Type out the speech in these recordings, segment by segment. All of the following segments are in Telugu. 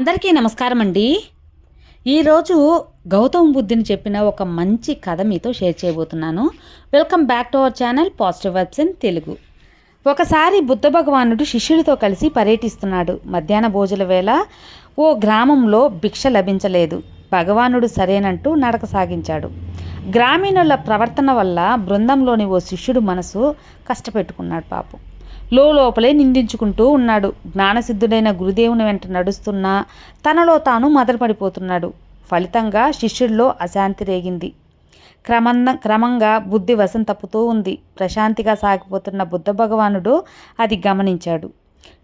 అందరికీ నమస్కారం అండి ఈరోజు గౌతమ్ బుద్ధిని చెప్పిన ఒక మంచి కథ మీతో షేర్ చేయబోతున్నాను. Welcome back to our channel positive vibes in Telugu. ఒకసారి బుద్ధ భగవానుడు శిష్యులతో కలిసి పర్యటిస్తున్నాడు. మధ్యాహ్న భోజన వేళ ఓ గ్రామంలో భిక్ష లభించలేదు. భగవానుడు సరేనంటూ నడక సాగించాడు. గ్రామీణుల ప్రవర్తన వల్ల బృందంలోని ఓ శిష్యుడు మనసు కష్టపెట్టుకున్నాడు పాపం. లోపలే నిందించుకుంటూ ఉన్నాడు. జ్ఞానసిద్ధుడైన గురుదేవుని వెంట నడుస్తున్నా తనలో తాను మదనపడిపోతున్నాడు. ఫలితంగా శిష్యుడిలో అశాంతి రేగింది. క్రమంద క్రమంగా బుద్ధి వశం తప్పుతూ ఉంది. ప్రశాంతిగా సాగిపోతున్న బుద్ధ భగవానుడు అది గమనించాడు.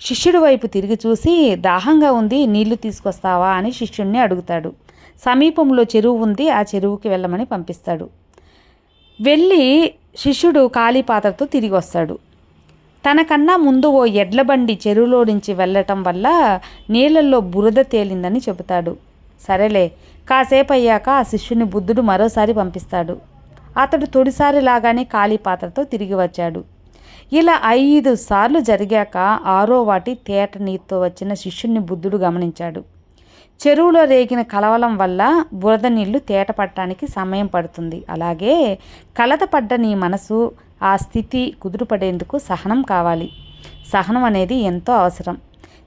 శిష్యుడి వైపు తిరిగి చూసి దాహంగా ఉంది నీళ్ళు తీసుకొస్తావా? అని శిష్యుణ్ణి అడుగుతాడు. సమీపంలో చెరువు ఉంది ఆ చెరువుకి వెళ్ళమని పంపిస్తాడు. వెళ్ళి శిష్యుడు ఖాళీ పాత్రతో తిరిగి వస్తాడు. తనకన్నా ముందు ఓ ఎడ్ల బండి చెరువులో నుంచి వెళ్ళటం వల్ల నీళ్ళల్లో బురద తేలిందని చెబుతాడు. సరేలే కాసేపు అయ్యాక ఆ శిష్యుని బుద్ధుడు మరోసారి పంపిస్తాడు. అతడు తొలిసారి లాగానే ఖాళీ పాత్రతో తిరిగి వచ్చాడు. ఇలా ఐదు సార్లు జరిగాక ఆరో వాటి తేట నీరుతో వచ్చిన శిష్యుని బుద్ధుడు గమనించాడు. చెరువులో రేగిన కలవలం వల్ల బురద నీళ్ళు తేట పట్టడానికి సమయం పడుతుంది. అలాగే కలత పడ్డ నీ మనసు ఆ స్థితి కుదురుపడేందుకు సహనం కావాలి. సహనం అనేది ఎంతో అవసరం.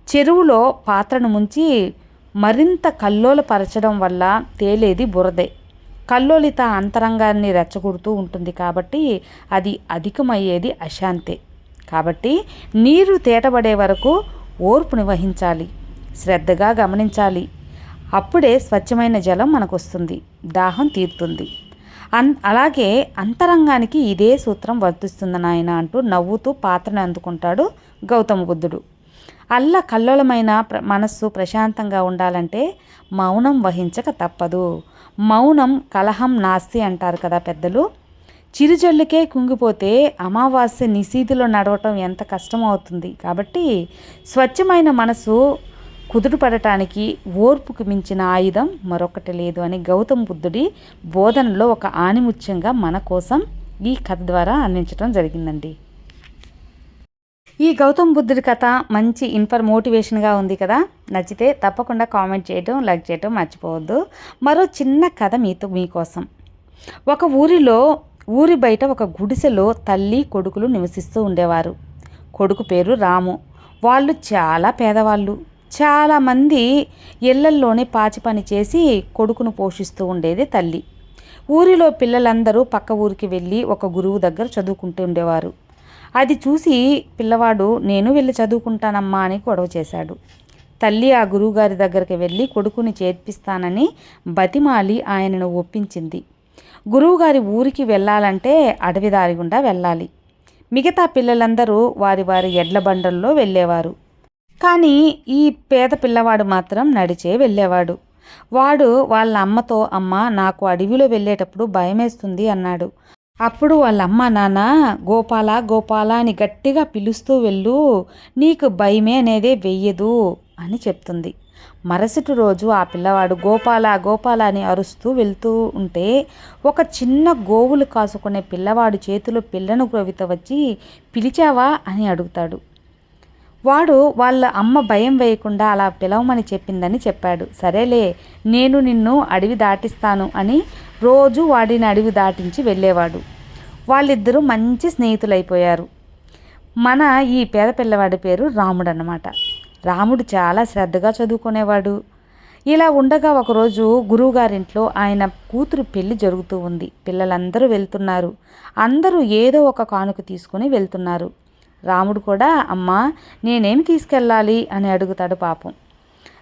చెరువులో పాత్రను ముంచి మరింత కల్లోలపరచడం వల్ల తేలేది బురదే. కల్లోలిత అంతరంగాన్ని రెచ్చగొడుతూ ఉంటుంది కాబట్టి అది అధికమయ్యేది అశాంతే. కాబట్టి నీరు తేటబడే వరకు ఓర్పుని వహించాలి శ్రద్ధగా గమనించాలి. అప్పుడే స్వచ్ఛమైన జలం మనకు వస్తుంది దాహం తీరుతుంది. అన్ అలాగే అంతరంగానికి ఇదే సూత్రం వర్తిస్తుంది నాయన అంటూ నవ్వుతూ పాత్రను అందుకుంటాడు గౌతమ బుద్ధుడు. అల్ల కల్లోలమైన ప్ర మనస్సు ప్రశాంతంగా ఉండాలంటే మౌనం వహించక తప్పదు. మౌనం కలహం నాస్తి అంటారు కదా పెద్దలు. చిరుజల్లుకే కుంగిపోతే అమావాస్య నిశీధిలో నడవటం ఎంత కష్టమవుతుంది. కాబట్టి స్వచ్ఛమైన మనసు కుదుటపడటానికి ఓర్పుకు మించిన ఆయుధం మరొకటి లేదు అని గౌతమ్ బుద్ధుడి బోధనలో ఒక ఆణిముత్యంగా మన కోసం ఈ కథ ద్వారా అందించడం జరిగిందండి. ఈ గౌతమ్ బుద్ధుడి కథ మంచి ఇన్ఫర్ మోటివేషన్గా ఉంది కదా? నచ్చితే తప్పకుండా కామెంట్ చేయటం లైక్ చేయటం మర్చిపోవద్దు. మరో చిన్న కథ మీతో మీకోసం ఒక ఊరిలో ఊరి బయట ఒక గుడిసెలో తల్లి కొడుకులు నివసిస్తూ ఉండేవారు. కొడుకు పేరు రాము. వాళ్ళు చాలా పేదవాళ్ళు. చాలామంది ఇళ్ళల్లోనే పాచి పని చేసి కొడుకును పోషిస్తూ ఉండేది తల్లి. ఊరిలో పిల్లలందరూ పక్క ఊరికి వెళ్ళి ఒక గురువు దగ్గర చదువుకుంటూ ఉండేవారు. అది చూసి పిల్లవాడు నేను వెళ్ళి చదువుకుంటానమ్మా అని గొడవ చేశాడు. తల్లి ఆ గురువుగారి దగ్గరికి వెళ్ళి కొడుకుని చేర్పిస్తానని బతిమాలి ఆయనను ఒప్పించింది. గురువుగారి ఊరికి వెళ్ళాలంటే అడవి దారి గుండా వెళ్ళాలి. మిగతా పిల్లలందరూ వారి వారి ఎడ్ల బండల్లో వెళ్ళేవారు. కానీ ఈ పేద పిల్లవాడు మాత్రం నడిచే వెళ్ళేవాడు. వాడు వాళ్ళ అమ్మతో అమ్మ నాకు అడవిలో వెళ్ళేటప్పుడు భయమేస్తుంది అన్నాడు. అప్పుడు వాళ్ళ అమ్మ నాన్న గోపాల గోపాల అని గట్టిగా పిలుస్తూ వెళ్ళు నీకు భయమే అనేదే వెయ్యదు అని చెప్తుంది. మరుసటి రోజు ఆ పిల్లవాడు గోపాల గోపాల అని అరుస్తూ వెళ్తూ ఉంటే ఒక చిన్న గోవులు కాసుకునే పిల్లవాడు చేతిలో పిల్లను గ్రవిత వచ్చి పిలిచావా? అని అడుగుతాడు. వాడు వాళ్ళ అమ్మ భయం వేయకుండా అలా పిలవమని చెప్పిందని చెప్పాడు. సరేలే నేను నిన్ను అడవి దాటిస్తాను అని రోజు వాడిని అడవి దాటించి వెళ్ళేవాడు. వాళ్ళిద్దరూ మంచి స్నేహితులైపోయారు. మన ఈ పేద పిల్లవాడి పేరు రాముడు అన్నమాట రాముడు చాలా శ్రద్ధగా చదువుకునేవాడు. ఇలా ఉండగా ఒకరోజు గురువుగారింట్లో ఆయన కూతురు పెళ్ళి జరుగుతూ ఉంది. పిల్లలందరూ వెళ్తున్నారు. అందరూ ఏదో ఒక కానుక తీసుకుని వెళ్తున్నారు. రాముడు కూడా అమ్మా నేనేమి తీసుకెళ్ళాలి? అని అడుగుతాడు పాపం.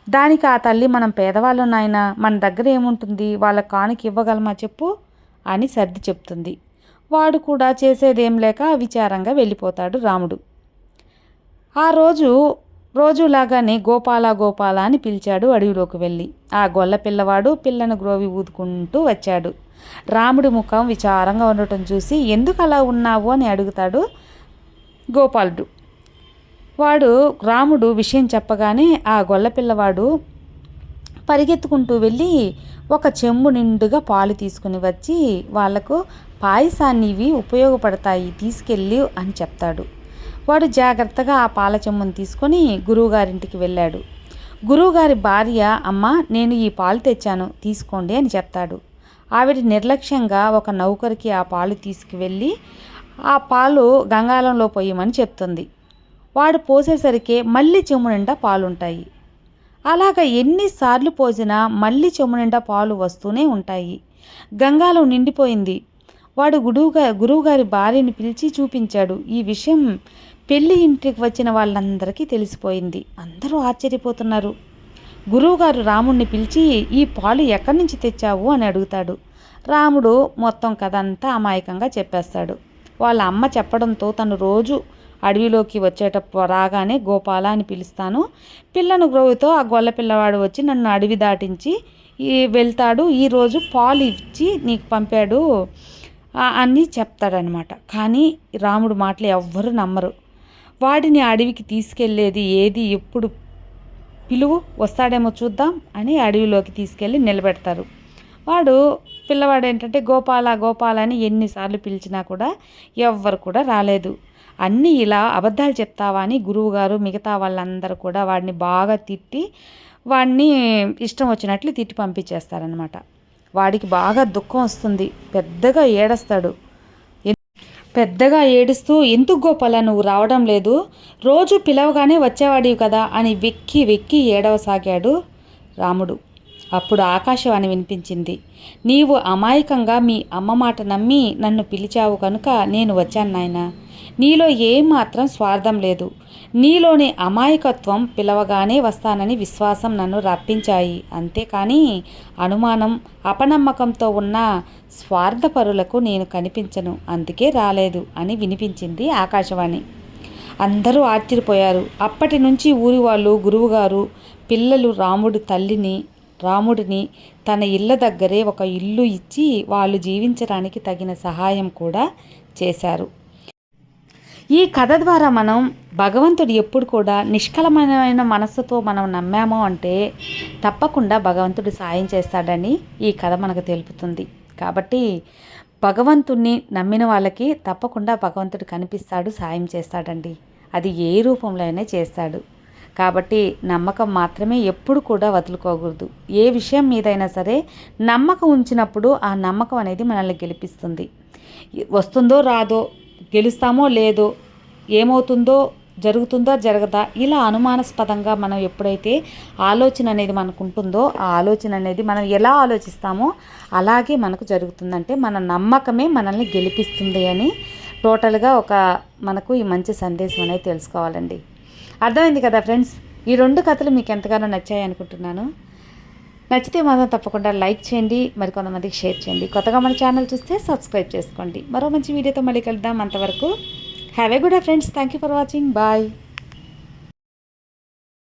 దానికి ఆ తల్లి మనం పేదవాళ్ళు నాయన మన దగ్గర ఏముంటుంది? వాళ్ళ కానుక ఇవ్వగలమా చెప్పు? అని సర్ది చెప్తుంది. వాడు కూడా చేసేదేం లేక విచారంగా వెళ్ళిపోతాడు రాముడు. ఆ రోజు రోజులాగానే గోపాల గోపాల అని పిలిచాడు అడవిలోకి వెళ్ళి. ఆ గొల్ల పిల్లవాడు పిల్లను గ్రోవి ఊదుకుంటూ వచ్చాడు. రాముడి ముఖం విచారంగా ఉండటం చూసి ఎందుకు అలా ఉన్నావు? అని అడుగుతాడు గోపాలుడు. వాడు రాముడు విషయం చెప్పగానే ఆ గొల్లపిల్లవాడు పరిగెత్తుకుంటూ వెళ్ళి ఒక చెంబు నిండుగా పాలు తీసుకుని వచ్చి వాళ్ళకు పాయసాన్ని ఇవి ఉపయోగపడతాయి తీసుకెళ్ళి అని చెప్తాడు. వాడు జాగ్రత్తగా ఆ పాల చెంబును తీసుకొని గురువుగారింటికి వెళ్ళాడు. గురువుగారి భార్య అమ్మ నేను ఈ పాలు తెచ్చాను తీసుకోండి అని చెప్తాడు. ఆవిడ నిర్లక్ష్యంగా ఒక నౌకరికి ఆ పాలు తీసుకువెళ్ళి ఆ పాలు గంగాలంలో పోయమని చెప్తుంది. వాడు పోసేసరికి మళ్ళీ చెమ్ము నిండా పాలుంటాయి. అలాగ ఎన్నిసార్లు పోసినా మళ్ళీ చెమ్ము నిండా పాలు వస్తూనే ఉంటాయి. గంగాలం నిండిపోయింది. వాడు గురువుగా గురువుగారి భార్యని పిలిచి చూపించాడు. ఈ విషయం పెళ్ళి ఇంటికి వచ్చిన వాళ్ళందరికీ తెలిసిపోయింది. అందరూ ఆశ్చర్యపోతున్నారు. గురువుగారు రాముణ్ణి పిలిచి ఈ పాలు ఎక్కడి నుంచి తెచ్చావు? అని అడుగుతాడు. రాముడు మొత్తం కథ అంతా అమాయకంగా చెప్పేస్తాడు. వాళ్ళ అమ్మ చెప్పడంతో తను రోజు అడవిలోకి వచ్చేటప్పుడు రాగానే గోపాల అని పిలుస్తాను. పిల్లను గ్రోవితో ఆ గొల్ల పిల్లవాడు వచ్చి నన్ను అడవి దాటించి ఈ వెళ్తాడు. ఈరోజు పాలు ఇచ్చి నీకు పంపాడు. అని చెప్తాడనమాట. కానీ రాముడు మాటలు ఎవ్వరు నమ్మరు. వాడిని అడవికి తీసుకెళ్ళేది ఏది ఎప్పుడు పిలువు వస్తాడేమో చూద్దాం అని అడవిలోకి తీసుకెళ్ళి నిలబెడతారు. వాడు పిల్లవాడు ఏంటంటే గోపాల గోపాల అని ఎన్నిసార్లు పిలిచినా కూడా ఎవ్వరు కూడా రాలేదు. అన్నీ ఇలా అబద్ధాలు చెప్తావా అని గురువుగారు మిగతా వాళ్ళందరూ కూడా వాడిని బాగా తిట్టి వాడిని ఇష్టం వచ్చినట్లు తిట్టి పంపించేస్తారనమాట వాడికి బాగా దుఃఖం వస్తుంది. పెద్దగా ఏడస్తాడు. పెద్దగా ఏడుస్తూ ఎందుకు గోపాల నువ్వు రావడం లేదు? రోజు పిలవగానే వచ్చేవాడివి కదా అని వెక్కి వెక్కి ఏడవసాగాడు రాముడు. అప్పుడు ఆకాశవాణి వినిపించింది. నీవు అమాయకంగా మీ అమ్మ మాట నమ్మి నన్ను పిలిచావు కనుక నేను వచ్చాను నాయన. నీలో ఏమాత్రం స్వార్థం లేదు. నీలోని అమాయకత్వం పిలవగానే వస్తానని విశ్వాసం నన్ను రప్పించాయి. అంతేకాని అనుమానం అపనమ్మకంతో ఉన్న స్వార్థపరులకు నేను కనిపించను. అందుకే రాలేదు అని వినిపించింది ఆకాశవాణి. అందరూ ఆశ్చర్యపోయారు. అప్పటి నుంచి ఊరి వాళ్ళు గురువుగారు పిల్లలు రాముడి తల్లిని రాముడిని తన ఇళ్ళ దగ్గరే ఒక ఇల్లు ఇచ్చి వాళ్ళు జీవించడానికి తగిన సహాయం కూడా చేశారు. ఈ కథ ద్వారా మనం భగవంతుడు ఎప్పుడు కూడా నిష్కలమైన మనస్సుతో మనం నమ్మామో అంటే తప్పకుండా భగవంతుడు సాయం చేస్తాడని ఈ కథ మనకు తెలుపుతుంది. కాబట్టి భగవంతుణ్ణి నమ్మిన వాళ్ళకి తప్పకుండా భగవంతుడు కనిపిస్తాడు సాయం చేస్తాడండి. అది ఏ రూపంలో అయినా చేస్తాడు. కాబట్టి నమ్మకం మాత్రమే ఎప్పుడు కూడా వదులుకోకూడదు. ఏ విషయం మీదైనా సరే నమ్మకం ఉంచినప్పుడు ఆ నమ్మకం అనేది మనల్ని గెలిపిస్తుంది. వస్తుందో రాదో గెలుస్తామో లేదో ఏమవుతుందో జరుగుతుందో జరగదా ఇలా అనుమానాస్పదంగా మనం ఎప్పుడైతే ఆలోచన అనేది మనకు ఉంటుందో ఆ ఆలోచన అనేది మనం ఎలా ఆలోచిస్తామో అలాగే మనకు జరుగుతుందంటే మన నమ్మకమే మనల్ని గెలిపిస్తుంది అని టోటల్గా ఒక మనకు ఈ మంచి సందేశం అనేది తెలుసుకోవాలండి. అర్థమైంది కదా ఫ్రెండ్స్? ఈ రెండు కథలు మీకు ఎంతగానో నచ్చాయి అనుకుంటున్నాను. నచ్చితే మాత్రం తప్పకుండా లైక్ చేయండి మరి కొంతమందికి షేర్ చేయండి. కొత్తగా మన ఛానల్ చూస్తే సబ్స్క్రైబ్ చేసుకోండి. మరో మంచి వీడియోతో మళ్ళీ కలుద్దాం అంతవరకు. Have a good friends thank you for watching bye